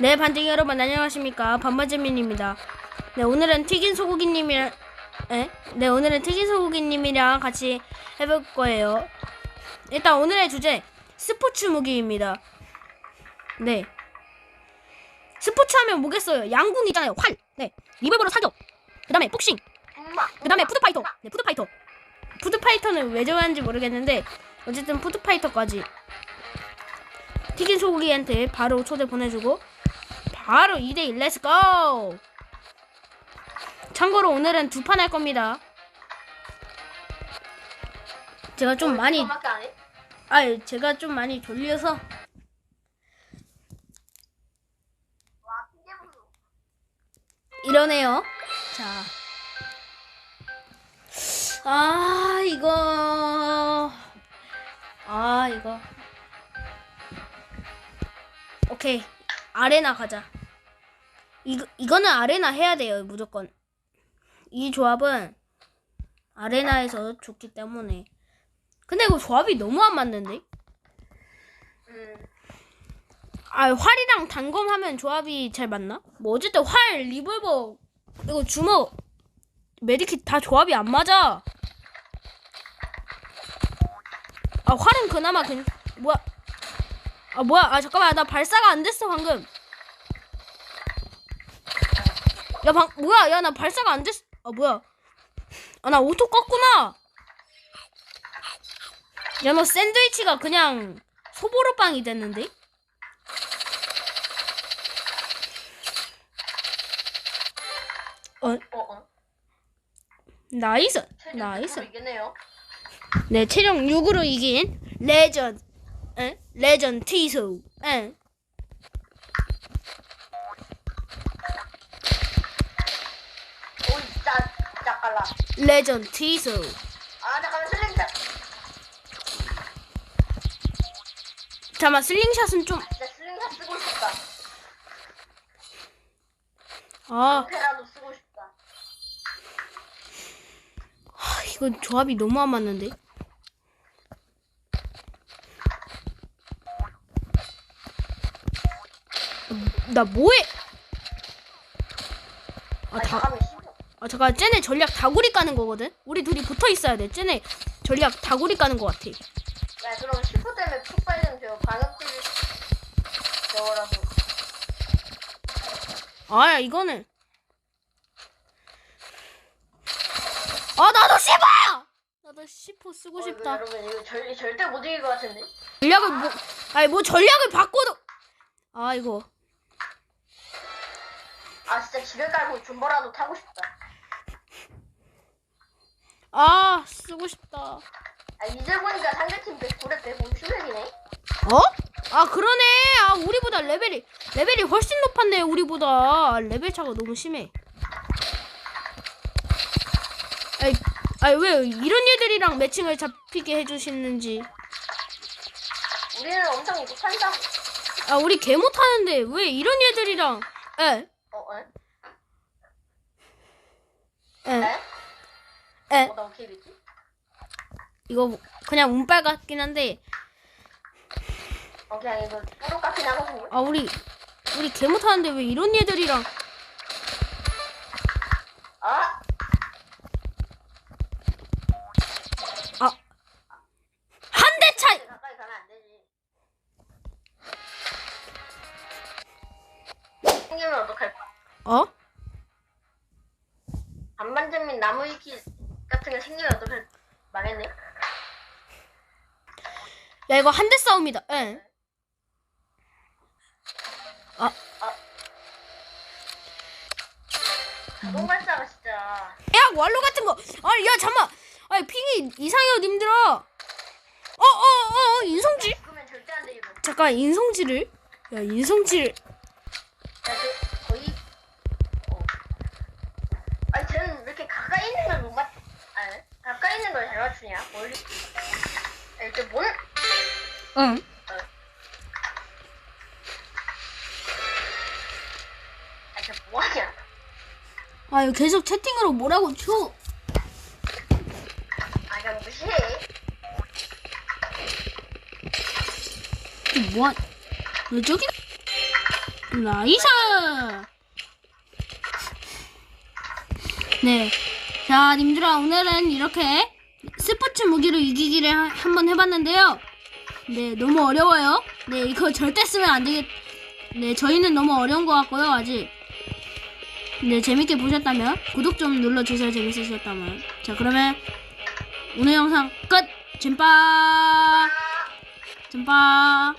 네, 반장이 여러분 안녕하십니까? 반반재민입니다. 네, 오늘은 튀긴 소고기님이랑 에? 네, 오늘은 튀긴 소고기님이랑 같이 해볼 거예요. 일단 오늘의 주제 스포츠 무기입니다. 네. 스포츠 하면 뭐겠어요? 양궁 있잖아요. 활. 네. 리볼버로 사격. 그 다음에 복싱. 그 다음에 푸드파이터. 네, 푸드파이터. 푸드파이터는 왜 좋아하는지 모르겠는데 어쨌든 푸드파이터까지 튀긴 소고기한테 바로 초대 보내주고 바로 2대1 렛츠고 참고로 오늘은 두 판 할 겁니다 제가 좀 많이 안 해? 아 제가 좀 많이 졸려서. 이러네요 자. 아, 이거. 아, 이거. 오케이. 아레나 가자. 이거, 이거는 아레나 해야 돼요, 무조건. 이 조합은 아레나에서 좋기 때문에. 근데 이거 조합이 너무 안 맞는데? 음. 아, 활이랑 단검하면 조합이 잘 맞나? 뭐 어쨌든 활, 리볼버, 이거 주먹, 메디킷 다 조합이 안 맞아. 아, 활은 그나마 괜 뭐야? 아, 뭐야? 아, 잠깐만. 나 발사가 안 됐어, 방금. 야, 방 뭐야? 야, 나 발사가 안 됐어. 아, 뭐야? 아, 나 오토 껐구나. 야, 너 샌드위치가 그냥 소보로빵이 됐는데? 어, 어, 어. 나이스. 나이스. 100% 이겠네요. 네, 체력 6으로 이긴 레전, 에? 레전 티소. 에? 깔라. 레전 티소. 아, 잠깐만, 슬링샷. 잠깐만, 슬링샷은 좀, 진짜 슬링샷 쓰고 싶다. 아, 페라도 쓰고 싶다. 이건 조합이 너무 안 맞는데? 나 뭐해? 아, 다. 아, 잠깐, 쟤네 전략 다구리 까는 거거든? 우리 둘이 붙어 있어야 돼. 쟤네 전략 다구리 까는 거 같아. 야, 그럼 10호 때문에 폭발좀 돼요. 방역질 저거라도. 아, 야, 이거는. 아, 나도 씹어! 나도 10호 쓰고 어, 이거 싶다. 여러분, 이거 절, 절대 못 이길 것 같은데? 전략을 뭐, 아니, 뭐 전략을 바꿔도. 아, 이거. 아, 진짜 집에 깔고 존버라도 타고 싶다. 아, 쓰고 싶다. 아, 이제 보니까 상대팀 109대 150렉이네? 어? 아, 그러네. 아, 우리보다 레벨이, 레벨이 훨씬 높았네, 우리보다. 레벨 차가 너무 심해. 아이, 아이, 왜 이런 얘들이랑 매칭을 잡히게 해주시는지. 우리는 엄청 못한다고. 아, 우리 개 못하는데, 왜 이런 얘들이랑, 에, 어, 에? 에, 에? 에. 어, 나 어떻게 됐지? 이거 그냥 운빨 같긴 한데, 어, 그냥 이거 뿌록 같긴 하거든요. 아, 우리, 우리 개 못하는데 왜 이런 얘들이랑, 아! 아, 한대 차이! 가까이 가면 안 되지. 생기면 어떡할 거야? 어? 반반전민 나무 위키 생기면 어떡할 망했네? 야, 이거 한 대 싸움이다. 에. 아, 자동 발사가 진짜. 야, 왈로 같은 거. 아니, 야, 잠만. 아니, 핑이 이상해요, 님들아. 어, 어, 어, 어, 인성질? 되겠어. 잠깐, 인성질을? 야, 인성질. 야, 그, 거의. 어. 아니, 쟤는 왜 이렇게 가까이 있는 걸 못 맞, 아니, 가까이 있는 걸 잘 맞추냐? 멀리. 야, 이제 뭘? 응. 아, 쟤 뭐하냐? 아, 이거 계속 채팅으로 뭐라고 쳐. 아, 그냥 무시해. 이게 뭐야? 왜 저기? 나이스! 네. 자, 님들아, 오늘은 이렇게 스포츠 무기로 이기기를 하- 한번 해봤는데요. 네, 너무 어려워요. 네, 이거 절대 쓰면 안 되겠, 네, 저희는 너무 어려운 것 같고요, 아직. 네, 재밌게 보셨다면, 구독 좀 눌러주세요, 재밌으셨다면. 자, 그러면, 오늘 영상 끝! 잼빠! 잼빠!